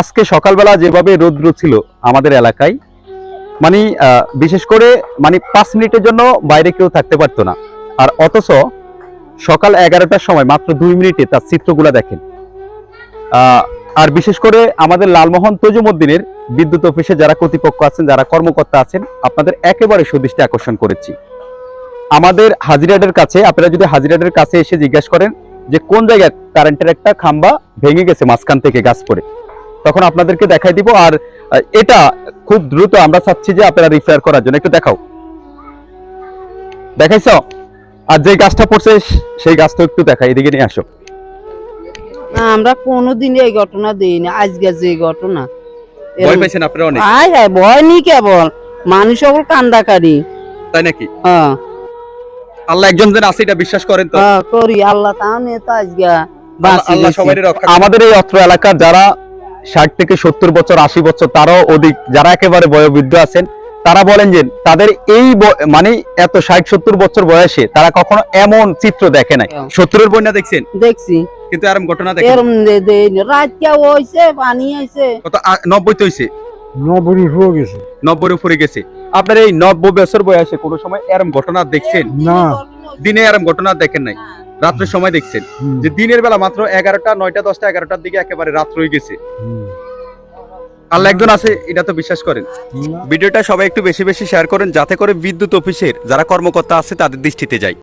আজকে সকালবেলা যেভাবে রৌদ্র ছিল আমাদের এলাকায় মানে বিশেষ করে মানে পাঁচ মিনিটের জন্য বাইরে কেউ থাকতে পারতো না। আর অথচ সকাল এগারোটার সময় মাত্র দুই মিনিটে তার চিত্রগুলো দেখেন। আর বিশেষ করে আমাদের লালমোহন তজুমুদ্দিনের বিদ্যুৎ অফিসে যারা কর্তৃপক্ষ আছেন, যারা কর্মকর্তা আছেন, আপনাদের একেবারে সুদৃষ্টি আকর্ষণ করেছি। আমাদের হাজিরাডের কাছে, আপনারা যদি হাজিরাডের কাছে এসে জিজ্ঞাসা করেন যে কোন জায়গায় কারেন্টের একটা খাম্বা ভেঙে গেছে মাঝখান থেকে গাছ পড়ে তখন আপনাদেরকে দেখাই দিব। আর এটা খুব দ্রুত আমরা চাচ্ছি যে আপনারা রিপেয়ার করার জন্য। একটু দেখাও। দেখাইছ? আর যে গাছটা পড়ছে সেই গাছটা একটু দেখাই এদিকে নিয়ে আসো। আমরা কোনোদিন এই ঘটনা দিইনি আজকে যে ঘটনা। ভয় পাইছেন আপনারা অনেক? আয় হায় ভয় নি কেবল। মানুষ সকল কান্দাকারি। তাই নাকি? হ্যাঁ। আল্লাহ একজন যেন আছে এটা বিশ্বাস করেন তো। হ্যাঁ, করি। আল্লাহ তাহলে তো আজকে বাঁচি আল্লাহ সবাই রক্ষা আমাদের এই অত্র এলাকার যারা ষাট থেকে সত্তর বছর আশি বছর তারাও অধিক যারা একেবারে বয়োবৃদ্ধ আছেন তারা বলেন যে তাদের এই মানে এত ষাট সত্তর বছর বয়সে তারা কখনো এমন চিত্র দেখে নাই। হ্যাঁ। সত্তরের বন্যা দেখছেন? দেখছি। কিন্তু এরকম ঘটনা দেখেন। এরম রাত কে হইছে পানি আইছে কত আ- নব্বই তো হয়েছে নবরী হয়ে গেছে। উপরে গেছে। আপনার এই নব্বই বছর বয়সে কোনো সময় এরম ঘটনা দেখছেন? না। দিনে এরম ঘটনা দেখেন নাই। রাত্রের সময় দেখছেন। যে দিনের বেলা মাত্র এগারোটা নয়টা দশটা এগারোটার দিকে একেবারে রাত রয়ে গেছে। আল্লাহ একজন আছে এটা তো বিশ্বাস করেন। ভিডিওটা সবাই একটু বেশি বেশি শেয়ার করেন যাতে করে বিদ্যুৎ অফিসের যারা কর্মকর্তা আছে তাদের দৃষ্টিতে যায়